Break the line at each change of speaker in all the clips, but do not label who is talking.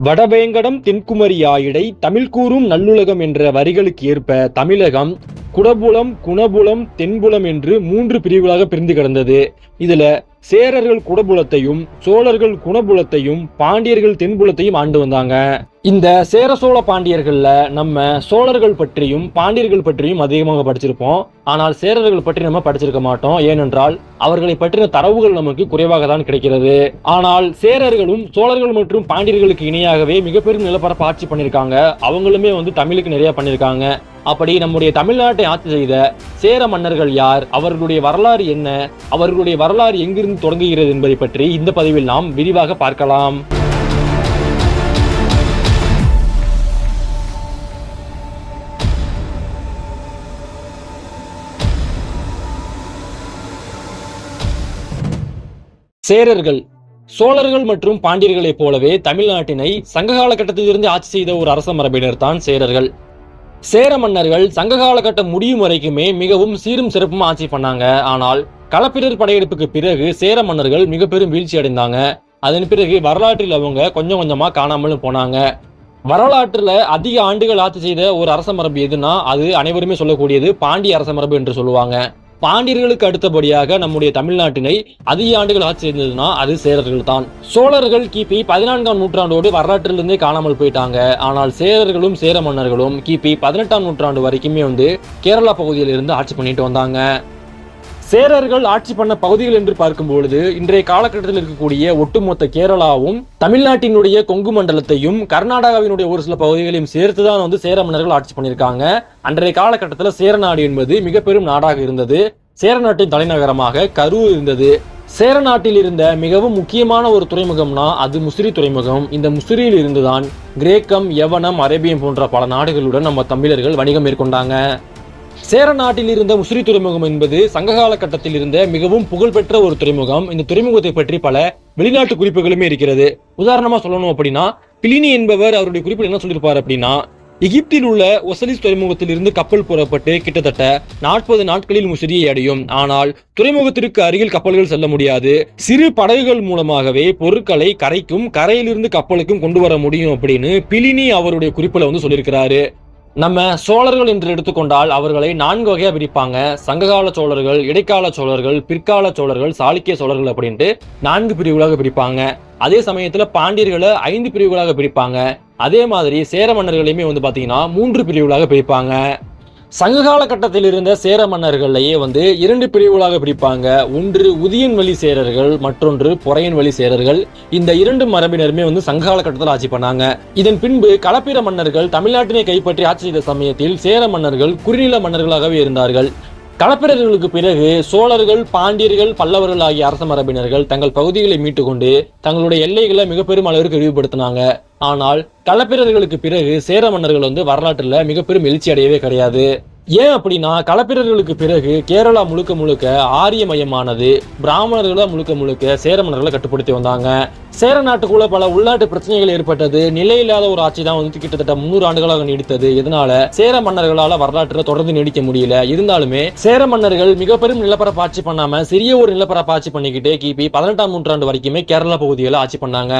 வடவேங்கடம் தென்குமரி ஆயிடை தமிழ் கூறும் நல்லுலகம் என்ற வரிகளுக்கு ஏற்ப தமிழகம் குடபுலம் குணபுலம் தென்புலம் என்று மூன்று பிரிவுகளாக பிரிந்து கிடந்தது. இதுல சேரர்கள் குடபுலத்தையும் சோழர்கள் குணபுலத்தையும் பாண்டியர்கள் தென்புலத்தையும் ஆண்டு வந்தாங்க. இந்த சேர சோழ பாண்டியர்கள்ல நம்ம சோழர்கள் பற்றியும் பாண்டியர்கள் பற்றியும் அதிகமாக படிச்சிருப்போம். ஆனால் சேரர்கள் பற்றி நம்ம படிச்சிருக்க மாட்டோம். ஏனென்றால் அவர்களை பற்றின தரவுகள் நமக்கு குறைவாக தான் கிடைக்கிறது. ஆனால் சேரர்களும் சோழர்கள் மற்றும் பாண்டியர்களுக்கு இணையாகவே மிகப்பெரும் நிலப்பரப்பு ஆட்சி பண்ணியிருக்காங்க. அவங்களுமே வந்து தமிழுக்கு நிறைய பண்ணியிருக்காங்க. அப்படி நம்முடைய தமிழ்நாட்டை ஆட்சி செய்த சேர மன்னர்கள் யார்? அவர்களுடைய வரலாறு என்ன? அவர்களுடைய வரலாறு எங்கிருந்து தொடங்குகிறது என்பதை பற்றி இந்த பதிவில் நாம் விரிவாக பார்க்கலாம். சேரர்கள் சோழர்கள் மற்றும் பாண்டியர்களைப் போலவே தமிழ்நாட்டினை சங்ககால கட்டத்திலிருந்து ஆட்சி செய்த ஒரு அரச மரபினர் தான் சேரர்கள். சேர மன்னர்கள் சங்க காலகட்டம் முடியும் வரைக்குமே மிகவும் சீரும் சிறப்பும் ஆட்சி பண்ணாங்க. ஆனால் களப்பிரர் படையெடுப்புக்கு பிறகு சேர மன்னர்கள் மிக பெரும் வீழ்ச்சி அடைந்தாங்க. அதன் பிறகு வரலாற்றில் அவங்க கொஞ்சம் கொஞ்சமா காணாமலும் போனாங்க. வரலாற்றுல அதிக ஆண்டுகள் ஆட்சி செய்த ஒரு அரச மரபு எதுனா அது அனைவருமே சொல்லக்கூடியது பாண்டிய அரச மரபு என்று சொல்லுவாங்க. பாண்டியர்களுக்கு அடுத்தபடியாக நம்முடைய தமிழ்நாட்டினை அதிக ஆண்டுகள் ஆட்சி செய்ததுன்னா அது சேரர்கள் தான். சோழர்கள் கிபி பதினான்காம் நூற்றாண்டோடு வரலாற்றிலிருந்தே காணாமல் போயிட்டாங்க. ஆனால் சேரர்களும் சேர மன்னர்களும் கிபி பதினெட்டாம் நூற்றாண்டு வரைக்குமே வந்து கேரளா பகுதியில் இருந்து ஆட்சி பண்ணிட்டு வந்தாங்க. சேரர்கள் ஆட்சி பண்ண பகுதிகள் என்று பார்க்கும் பொழுது இன்றைய காலகட்டத்தில் இருக்கக்கூடிய ஒட்டுமொத்த கேரளாவும் தமிழ்நாட்டினுடைய கொங்கு மண்டலத்தையும் கர்நாடகாவினுடைய ஒரு சில பகுதிகளையும் சேர்த்துதான் வந்து சேர மன்னர்கள் ஆட்சி பண்ணியிருக்காங்க. அன்றைய காலகட்டத்தில் சேரநாடு என்பது மிக பெரும் நாடாக இருந்தது. சேர நாட்டின் தலைநகரமாக கரூர் இருந்தது. சேர நாட்டில் இருந்த மிகவும் முக்கியமான ஒரு துறைமுகம்னா அது முசிறி துறைமுகம். இந்த முசிறியில் இருந்துதான் கிரேக்கம் யவனம் அரேபியம் போன்ற பல நாடுகளுடன் நம்ம தமிழர்கள் வணிகம் மேற்கொண்டாங்க. சேர நாட்டில் இருந்த முசிறி துறைமுகம் என்பது சங்ககால கட்டத்தில் இருந்த மிகவும் புகழ்பெற்ற ஒரு துறைமுகம். இந்த துறைமுகத்தை பற்றி பல வெளிநாட்டு குறிப்புகளுமே இருக்கிறது. உதாரணமா சொல்லணும் அப்படின்னா பிலினி என்பவர் அவருடைய குறிப்பில் என்ன சொல்லியிருப்பார் அப்படின்னா எகிப்தில் உள்ள ஒசலிஸ் துறைமுகத்தில் இருந்து கப்பல் புறப்பட்டு கிட்டத்தட்ட நாற்பது நாட்களில் முசிறியை அடையும். ஆனால் துறைமுகத்திற்கு அருகில் கப்பல்கள் செல்ல முடியாது. சிறு படகுகள் மூலமாகவே பொருட்களை கரைக்கும் கரையிலிருந்து கப்பலுக்கும் கொண்டு வர முடியும் அப்படின்னு பிலினி அவருடைய குறிப்பில் வந்து சொல்லியிருக்கிறாரு. நம்ம சோழர்கள் என்று எடுத்துக்கொண்டால் அவர்களை நான்கு வகையா பிரிப்பாங்க. சங்ககால சோழர்கள் இடைக்கால சோழர்கள் பிற்கால சோழர்கள் சாளுக்கிய சோழர்கள் அப்படின்ட்டு நான்கு பிரிவுகளாக பிரிப்பாங்க. அதே சமயத்துல பாண்டியர்களை ஐந்து பிரிவுகளாக பிரிப்பாங்க. அதே மாதிரி சேர மன்னர்களையுமே வந்து பாத்தீங்கன்னா மூன்று பிரிவுகளாக பிரிப்பாங்க. சங்ககால கட்டத்தில் இருந்த சேர மன்னர்களையே வந்து இரண்டு பிரிவுகளாக பிரிப்பாங்க. ஒன்று உதியன் வழி சேரர்கள் மற்றொன்று பொறையன் வழி சேரர்கள். இந்த இரண்டு மரபினருமே வந்து சங்ககால கட்டத்தில் ஆட்சி பண்ணாங்க. இதன் பின்பு களப்பிர மன்னர்கள் தமிழ்நாட்டினை கைப்பற்றி ஆட்சி செய்த சமயத்தில் சேர மன்னர்கள் குறுநில மன்னர்களாகவே இருந்தார்கள். களப்பிரர்களுக்கு பிறகு சோழர்கள் பாண்டியர்கள் பல்லவர்கள் ஆகிய அரச மரபினர்கள் தங்கள் பகுதிகளை மீட்டுக்கொண்டு தங்களுடைய எல்லைகளை மிக பெரும் அளவிற்கு விரிவுபடுத்தினாங்க. ஆனால் களப்பிரர்களுக்கு பிறகு சேர மன்னர்கள் வந்து வரலாற்றுல மிக பெரும் எழுச்சி அடையவே கிடையாது. ஏன் அப்படின்னா களப்பிரர்களுக்கு பிறகு கேரளா முழுக்க முழுக்க ஆரிய மயமானது பிராமணர்களை முழுக்க முழுக்க சேர மன்னர்களை கட்டுப்படுத்தி வந்தாங்க. சேர நாட்டுக்குள்ள பல உள்நாட்டு பிரச்சனைகள் ஏற்பட்டது. நிலையில்லாத ஒரு ஆட்சி தான் வந்து கிட்டத்தட்ட முன்னூறு ஆண்டுகளாக நீடித்தது. இதனால சேர மன்னர்களால வரலாற்றில் தொடர்ந்து நீடிக்க முடியல. இருந்தாலுமே சேர மன்னர்கள் மிக பெரும் நிலப்பரப்பு ஆட்சி பண்ணாம சிறிய ஒரு நிலப்பரப்பு ஆட்சி பண்ணிக்கிட்டே கிபி பதினெட்டாம் நூற்றாண்டு வரைக்குமே கேரளா பகுதிகளை ஆட்சி பண்ணாங்க.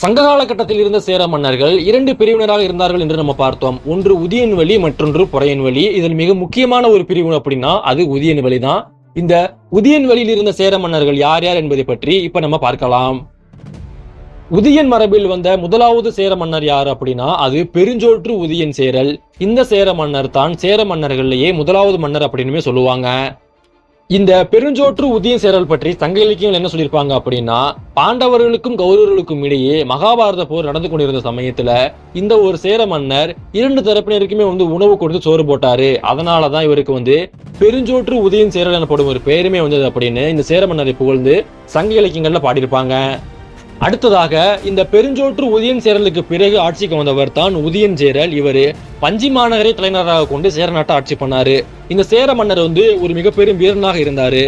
சங்க காலகட்டத்தில் இருந்த சேர மன்னர்கள் இரண்டு பிரிவினராக இருந்தார்கள் என்று நம்ம பார்த்தோம். ஒன்று உதியன் வழி மற்றொன்று புறையன் வழி இதில் மிக முக்கியமான ஒரு பிரிவு அப்படின்னா அது உதியன் வழி தான். இந்த உதியன் வழியில் இருந்த சேர மன்னர்கள் யார் யார் என்பதை பற்றி இப்ப நம்ம பார்க்கலாம். உதியன் மரபில் வந்த முதலாவது சேர மன்னர் யார் அப்படின்னா அது பெருஞ்சோற்று உதியன் சேரல். இந்த சேர மன்னர் தான் சேர மன்னர்கள்லயே முதலாவது மன்னர் அப்படின்னு சொல்லுவாங்க. இந்த பெருஞ்சோற்று உதயம் சேரல் பற்றி சங்க இலக்கியங்கள் என்ன சொல்லியிருப்பாங்க அப்படின்னா பாண்டவர்களுக்கும் கௌரவர்களுக்கும் இடையே மகாபாரத போர் நடந்து கொண்டிருந்த சமயத்துல இந்த ஒரு சேர மன்னர் இரண்டு தரப்பினருக்குமே வந்து உணவு கொடுத்து சோறு போட்டாரு. அதனாலதான் இவருக்கு வந்து பெருஞ்சோற்று உதயம் சேரல் எனப்படும் ஒரு பெயருமே வந்தது அப்படின்னு இந்த சேர மன்னரை புகழ்ந்து சங்க இலக்கியங்கள்ல பாடியிருப்பாங்க. அடுத்ததாக இந்த பெருஞ்சோற்று உதயன் சேரலுக்கு பிறகு ஆட்சிக்கு வந்தவர் தான் உதயன் சேரல். இவர் பஞ்சி மாநகரை தலைநகராக கொண்டு சேர நாட்டை ஆட்சி பண்ணாரு. இந்த சேர மன்னர் வந்து ஒரு மிகப்பெரும் வீரனாக இருந்தாரு.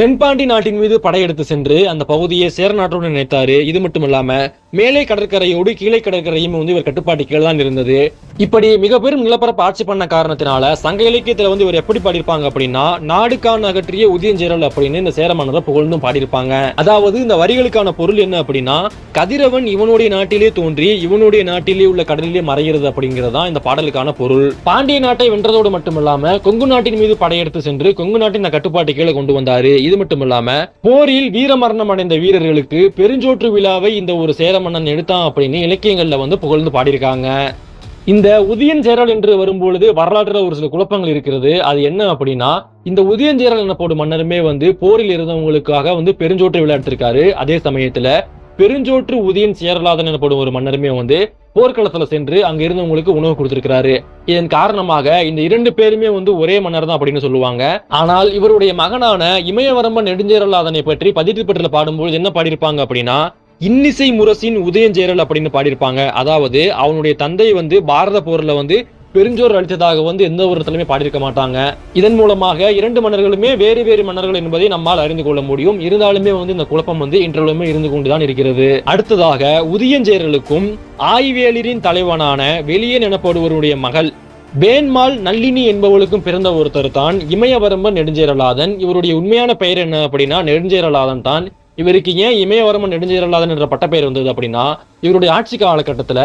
தென்பாண்டி நாட்டின் மீது படையெடுத்து சென்று அந்த பகுதியை சேர நாட்டுடன் நினைத்தாரு இது மட்டும் இல்லாம மேலே கடற்கரையோடு கீழே கடற்கரையும் வந்து இவர் கட்டுப்பாட்டு கீழே தான் இருந்தது. இப்படி மிக பெரும் நிலப்பரப்பு ஆட்சி பண்ண காரணத்தினால சங்க இலக்கியத்துல வந்து இவர் எப்படி பாடியிருப்பாங்க அப்படின்னா நாடுக்கான அகற்றிய உதயஞ்சேரல் அப்படின்னு இந்த சேர புகழ்ந்தும் பாடியிருப்பாங்க. அதாவது இந்த வரிகளுக்கான பொருள் என்ன அப்படின்னா கதிரவன் இவனுடைய நாட்டிலே தோன்றி இவனுடைய நாட்டிலே உள்ள கடலிலே மறைகிறது அப்படிங்கிறதா இந்த பாடலுக்கான பொருள். பாண்டிய நாட்டை வென்றதோடு மட்டுமில்லாம கொங்கு நாட்டின் மீது படையெடுத்து சென்று கொங்கு நாட்டின் கட்டுப்பாட்டு கீழே கொண்டு வந்தாரு. இது மட்டும் இல்லாம போரில் வீரமரணம் அடைந்த வீரர்களுக்கு பெருஞ்சோற்று விழாவை இந்த ஒரு சேர மன்னன் எடுத்தான் அப்படின்னு இலக்கியங்களில் வந்து புகழ்ந்து பாடியிருக்காங்க. இந்த உதயன் சேரல் என்று வரும்பொழுது வரலாற்றில் ஒரு சில குழப்பங்கள் இருக்கிறது. அது என்ன அப்படின்னா இந்த உதயன் சேரல் எனப்படும் மன்னருமே வந்து போரில் இருந்தவங்களுக்காக வந்து பெருஞ்சோற்று விளையாடுத்திருக்காரு அதே சமயத்துல பெருஞ்சோற்று உதயன் சேரலாதன் எனப்படும் ஒரு மன்னருமே வந்து போர்க்களத்துல சென்று அங்க இருந்தவங்களுக்கு உணவு கொடுத்திருக்கிறாரு. இதன் காரணமாக இந்த இரண்டு பேருமே வந்து ஒரே மன்னர் தான் அப்படின்னு சொல்லுவாங்க. ஆனால் இவருடைய மகனான இமயவரம்பன் நெடுஞ்சேரலாதனை பற்றி பதிட்டு பெற்றில் பாடும்போது என்ன பாடியிருப்பாங்க அப்படின்னா இன்னிசை முரசின் உதயஞ்சேரல் அப்படின்னு பாடியிருப்பாங்க. அதாவது அவனுடைய தந்தை வந்து பாரத போரில் வந்து பெருஞ்சோர் அளித்ததாக வந்து எந்த ஒரு இடத்துலையுமே பாடியிருக்க மாட்டாங்க. இதன் மூலமாக இரண்டு மன்னர்களுமே வேறு வேறு மன்னர்கள் என்பதை நம்மால் அறிந்து கொள்ள முடியும். இருந்தாலுமே வந்து இந்த குழப்பம் வந்து இன்றளவுமே இருந்து கொண்டுதான் இருக்கிறது. அடுத்ததாக உதயஞ்சேரலுக்கும் ஆய்வேலிரின் தலைவனான வெளியன் எனப்படுவருடைய மகள் வேன்மால் நள்ளினி என்பவளுக்கும் பிறந்த ஒருத்தர் தான் இமயவரம்பன் நெடுஞ்சேரலாதன். இவருடைய உண்மையான பெயர் என்ன அப்படின்னா நெடுஞ்சேரலாதன் தான். இவருக்கு ஏன் இமயவரமன் நெடுஞ்செயலாளன் என்ற பட்டப்பெயர் வந்தது அப்படின்னா இவருடைய ஆட்சி காலகட்டத்தில்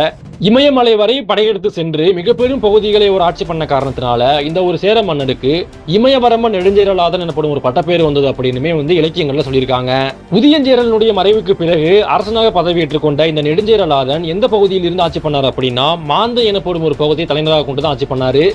இமயமலை வரை படையெடுத்து சென்று மிக பெரும் பகுதிகளை ஒரு ஆட்சி பண்ண காரணத்தினால இந்த ஒரு சேர மன்னனுக்கு இமயவரமன் நெடுஞ்சேரலாதன் எனப்படும் ஒரு பட்டப்பேர் வந்தது அப்படின்னுமே வந்து இலக்கியங்கள்ல சொல்லியிருக்காங்க. உதியஞ்சேரலனுடைய மறைவுக்கு பிறகு அரசனாக பதவியேற்றுக் கொண்ட இந்த நெடுஞ்சேரலாதன் எந்த பகுதியில் இருந்து ஆட்சி பண்ணார் அப்படின்னா மாந்தை எனப்படும் ஒரு பகுதியை தலைநகராக கொண்டு தான் ஆட்சி பண்ணாரு.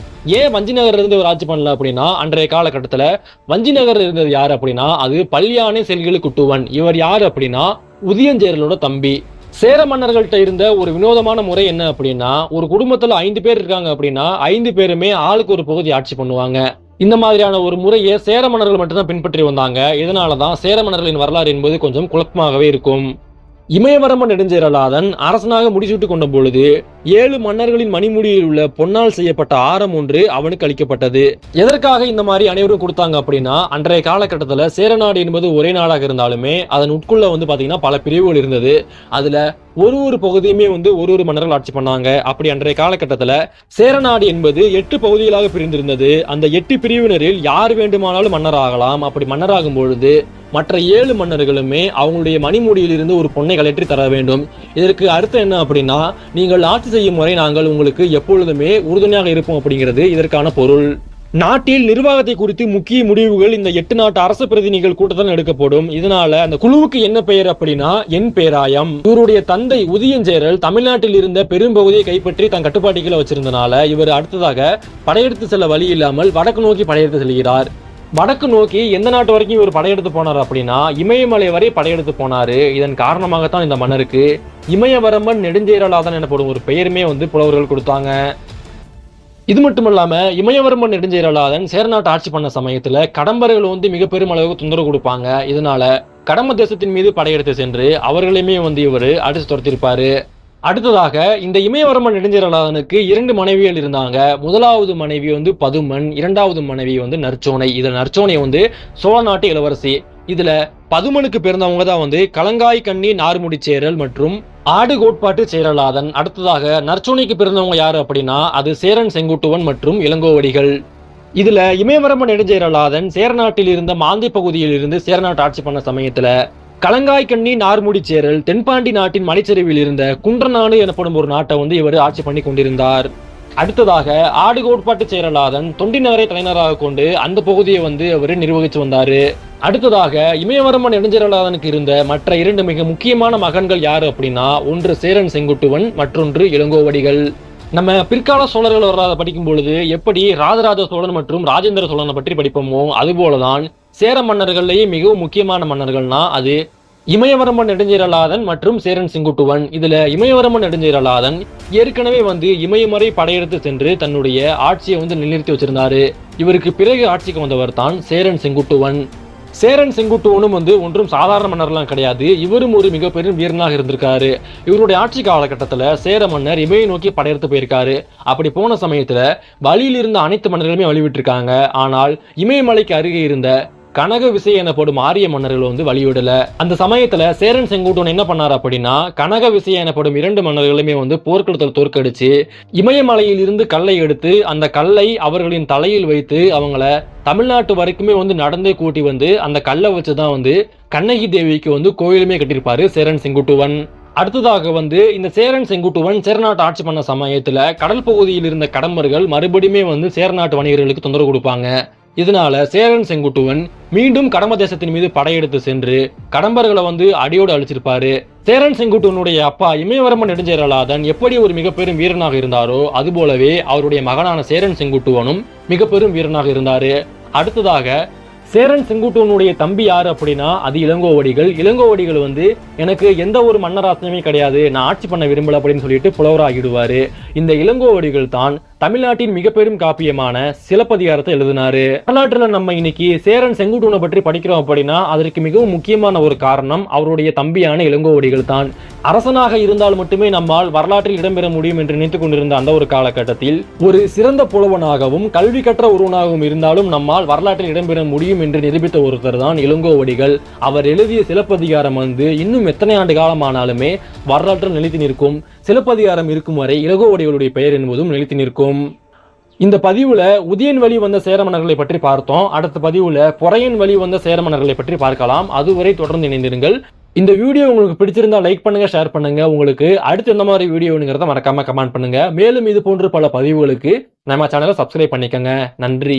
ஏன் வஞ்சி நகர்ல இருந்து ஒரு ஆட்சி பண்ணல அப்படின்னா அன்றைய காலகட்டத்தில் வஞ்சி நகர் இருந்தது யார் அப்படின்னா அது பல்யானை செல்களுக்குட்டுவன். இவர் யார் அப்படின்னா உதியஞ்சேரலோட தம்பி. சேர மன்னர்கள்ட்ட இருந்த ஒரு வினோதமான முறை என்ன அப்படின்னா ஒரு குடும்பத்துல ஐந்து பேர் இருக்காங்க அப்படின்னா ஐந்து பேருமே ஆளுக்கு ஒரு பகுதி ஆட்சி பண்ணுவாங்க. இந்த மாதிரியான ஒரு முறையை சேர மன்னர்கள் மட்டும்தான் பின்பற்றி வந்தாங்க. இதனாலதான் சேர மன்னர்களின் வரலாறு என்பது கொஞ்சம் குழப்பமாகவே இருக்கும். இமயமரம நெடுஞ்சேரலாதன் அரசனாக முடிசூட்டு கொண்ட பொழுது ஏழு மன்னர்களின் மணிமுடியில் உள்ள பொன்னால் செய்யப்பட்ட ஆரம் ஒன்று அவனுக்கு அளிக்கப்பட்டது. எதற்காக இந்த மாதிரி அனைவரும் கொடுத்தாங்க அப்படின்னா அன்றைய காலகட்டத்தில் சேரநாடு என்பது ஒரே நாடாக இருந்தாலுமே அதன் உட்குள்ள வந்து பாத்தீங்கன்னா பல பிரிவுகள் இருந்தது. அதுல ஒரு ஒரு பகுதியுமே வந்து ஒரு ஒரு மன்னர்கள் ஆட்சி பண்ணாங்க. அப்படி அன்றைய காலகட்டத்தில் சேரநாடு என்பது எட்டு பகுதிகளாக பிரிந்திருந்தது. அந்த எட்டு பிரிவினரில் யார் வேண்டுமானாலும் மன்னர் ஆகலாம் அப்படி மன்னராகும் பொழுது மற்ற ஏழு மன்னர்களுமே அவங்களுடைய மணிமுடியிலிருந்து ஒரு பொண்ணை கலற்றி தர வேண்டும். இதற்கு அர்த்தம் என்ன அப்படின்னா நீங்கள் ஆட்சி செய்யும் முறை நாங்கள் உங்களுக்கு எப்பொழுதுமே உறுதுணையாக இருப்போம் அப்படிங்கிறது இதற்கான பொருள். நாட்டில் நிர்வாகத்தை குறித்து முக்கிய முடிவுகள் இந்த எட்டு நாட்டு அரசு பிரதிநிதிகள் கூட்டத்தில் எடுக்கப்படும். இதனால அந்த குழுவுக்கு என்ன பெயர் அப்படின்னா என் பேராயம். இவருடைய தந்தை உதயஞ்சேரல் தமிழ்நாட்டில் இருந்த பெரும்பகுதியை கைப்பற்றி தன் கட்டுப்பாட்டுகளை வச்சிருந்தனால இவர் அடுத்ததாக படையெடுத்து செல்ல வழி இல்லாமல் வடக்கு நோக்கி படையெடுத்து செல்கிறார். வடக்கு நோக்கி எந்த நாட்டு வரைக்கும் இவர் படையெடுத்து போனார் அப்படின்னா இமயமலை வரை படையெடுத்து போனாரு. இதன் காரணமாகத்தான் இந்த மன்னருக்கு இமயவரம்பன் நெடுஞ்சேரலாதன் எனப்படும் ஒரு பெயருமே வந்து புலவர்கள் கொடுத்தாங்க. இது மட்டும் இல்லாம இமயவரம்பன் நெடுஞ்சேரலாதன் சேரநாட்டு ஆட்சி பண்ண சமயத்துல கடம்பர்கள் வந்து மிக பெரும் அளவுக்கு தொந்தரவு கொடுப்பாங்க. இதனால கடம்ப தேசத்தின் மீது படையெடுத்து சென்று அவர்களையுமே வந்து இவர் அடித்து துரத்திருப்பாரு. அடுத்ததாக இந்த இமயவரம்பன் நெடுஞ்சேரலாதனுக்கு இரண்டு மனைவிகள் இருந்தாங்க. முதலாவது மனைவி வந்து பதுமன் இரண்டாவது மனைவி வந்து நற்சோனை. இதில் நற்சோனை வந்து சோழ நாட்டு இளவரசி. இதுல பதுமனுக்கு பிறந்தவங்க தான் வந்து கலங்காய் கண்ணி நார்முடிச்சேரல் மற்றும் ஆடு கோட்பாட்டு சேரலாதன். அடுத்ததாக நற்சுனைக்கு பிறந்தவங்க யாரு அப்படின்னா அது சேரன் செங்குட்டுவன் மற்றும் இளங்கோவடிகள். இதுல இமயவரம்பன் நெடுஞ்சேரலாதன் சேரநாட்டில் இருந்த மாந்தை பகுதியில் இருந்து சேரநாட்டு ஆட்சி பண்ண சமயத்துல கலங்காய்கண்ணி நார்முடி சேரல் தென்பாண்டி நாட்டின் மலைச்சரிவில் இருந்த குன்றநாடு எனப்படும் ஒரு நாட்டை வந்து இவர் ஆட்சி பண்ணி கொண்டிருந்தார். அடுத்ததாக ஆடு கோட்பாட்டு சேரலாதன் தொண்டி நகரை தலைநகராக கொண்டு அந்த பகுதியை வந்து அவர் நிர்வகிச்சு வந்தாரு. அடுத்ததாக இமயவரமன் நெடுஞ்சேரலாதனுக்கு இருந்த மற்ற இரண்டு மிக முக்கியமான மகன்கள் யாரு அப்படின்னா ஒன்று சேரன் செங்குட்டுவன் மற்றொன்று இளங்கோவடிகள் நம்ம பிற்கால சோழர்கள் வராத படிக்கும் பொழுது எப்படி ராஜராஜ சோழன் மற்றும் ராஜேந்திர சோழனை பற்றி படிப்போமோ அதுபோலதான் சேர மன்னர்கள்லேயே மிகவும் முக்கியமான மன்னர்கள்னா அது இமயவரமன் நெடுஞ்சீரலாதன் மற்றும் சேரன் செங்குட்டுவன். இதுல இமயவரமன் நெடுஞ்சீரலாதன் ஏற்கனவே வந்து இமயமறை படையெடுத்து சென்று தன்னுடைய ஆட்சியை வந்து நிலைநிறுத்தி வச்சிருந்தாரு. இவருக்கு பிறகு ஆட்சிக்கு வந்தவர் தான் சேரன் செங்குட்டுவன். சேரன் செங்குட்டுவனும் வந்து ஒன்றும் சாதாரண மன்னர்லாம் கிடையாது. இவரும் ஒரு மிகப்பெரும் வீரனாக இருந்திருக்காரு. இவருடைய ஆட்சி காலகட்டத்தில் சேர மன்னர் இமையை நோக்கி படையெடுத்து போயிருக்காரு. அப்படி போன சமயத்தில் வழியில் இருந்த அனைத்து மன்னர்களுமே வழிவிட்டிருக்காங்க. ஆனால் இமயமலைக்கு அருகே இருந்த கனக விசை எனப்படும் ஆரிய மன்னர்கள் வந்து வழிவிடல. அந்த சமயத்துல சேரன் செங்குட்டுவன் என்ன பண்ணார் அப்படின்னா கனக விசை எனப்படும் இரண்டு மன்னர்களுமே வந்து போர்க்களத்தில் தோற்கடிச்சு இமயமலையில் இருந்து கல்லை எடுத்து அந்த கல்லை அவர்களின் தலையில் வைத்து அவங்கள தமிழ்நாட்டு வரைக்குமே வந்து நடந்தே கூட்டி வந்து அந்த கல்லை வச்சு தான் வந்து கண்ணகி தேவிக்கு வந்து கோயிலுமே கட்டியிருப்பாரு சேரன் செங்குட்டுவன். அடுத்ததாக வந்து இந்த சேரன் செங்குட்டுவன் சேரநாட்டு ஆட்சி பண்ண சமயத்துல கடல் பகுதியில் இருந்த கடம்பர்கள் மறுபடியுமே வந்து சேரநாட்டு வணிகர்களுக்கு தொந்தரவு கொடுப்பாங்க. இதனால சேரன் செங்குட்டுவன் மீண்டும் கடம்ப தேசத்தின் மீது படையெடுத்து சென்று கடம்பர்களை வந்து அடியோடு அழிச்சிருப்பாரு. சேரன் செங்குட்டுவனுடைய அப்பா இமயவரமன் நெடுஞ்சேரலாதன் எப்படி ஒரு மிக பெரும் வீரனாக இருந்தாரோ அதுபோலவே அவருடைய மகனான சேரன் செங்குட்டுவனும் மிகப்பெரும் வீரனாக இருந்தாரு. அடுத்ததாக சேரன் செங்குட்டுவனுடைய தம்பி யார் அப்படின்னா அது இளங்கோவடிகள். இளங்கோவடிகள் வந்து எனக்கு எந்த ஒரு மன்னராசனமே கிடையாது நான் ஆட்சி பண்ண விரும்பல அப்படின்னு சொல்லிட்டு புலவராகிடுவாரு. இந்த இளங்கோவடிகள் தான் தமிழ்நாட்டின் மிக பெரும் காப்பியமான சிலப்பதிகாரத்தை எழுதினாரு. வரலாற்றுல நம்ம இன்னைக்கு சேரன் செங்குட்டுவனை பற்றி படிக்கிறோம் அப்படின்னா அதற்கு மிகவும் முக்கியமான ஒரு காரணம் அவருடைய தம்பியான இளங்கோவடிகள் தான். அரசனாக இருந்தால் மட்டுமே நம்மால் வரலாற்றில் இடம்பெற முடியும் என்று நினைத்துக் கொண்டிருந்த அந்த ஒரு காலகட்டத்தில் ஒரு சிறந்த புலவனாகவும் கல்வி கற்ற ஒருவனாகவும் இருந்தாலும் நம்மால் வரலாற்றில் இடம்பெற முடியும் என்று நிரூபித்த ஒருத்தர் தான் இளங்கோவடிகள். அவர் எழுதிய சிலப்பதிகாரம் வந்து இன்னும் எத்தனை ஆண்டு காலமானாலுமே வரலாற்றில் நிலைத்து நிற்கும். சிலப்பதிகாரம் இருக்கும் வரை இளகோவடிகளுடைய பெயர் என்பதும் நிலைத்து நிற்கும். இந்த பதிவுல உதயன் வழி வந்த சேர பற்றி பார்த்தோம். அடுத்த பதிவுல பொறையன் வழி வந்த சேர பற்றி பார்க்கலாம். அதுவரை தொடர்ந்து இணைந்திருங்கள். இந்த வீடியோ உங்களுக்கு பிடிச்சிருந்தா லைக் பண்ணுங்க ஷேர் பண்ணுங்க. உங்களுக்கு அடுத்து எந்த மாதிரி வீடியோங்கிறத மறக்காம கமெண்ட் பண்ணுங்க. மேலும் இது போன்ற பல பதிவுகளுக்கு நம்ம சேனலை சப்ஸ்கிரைப் பண்ணிக்கோங்க. நன்றி.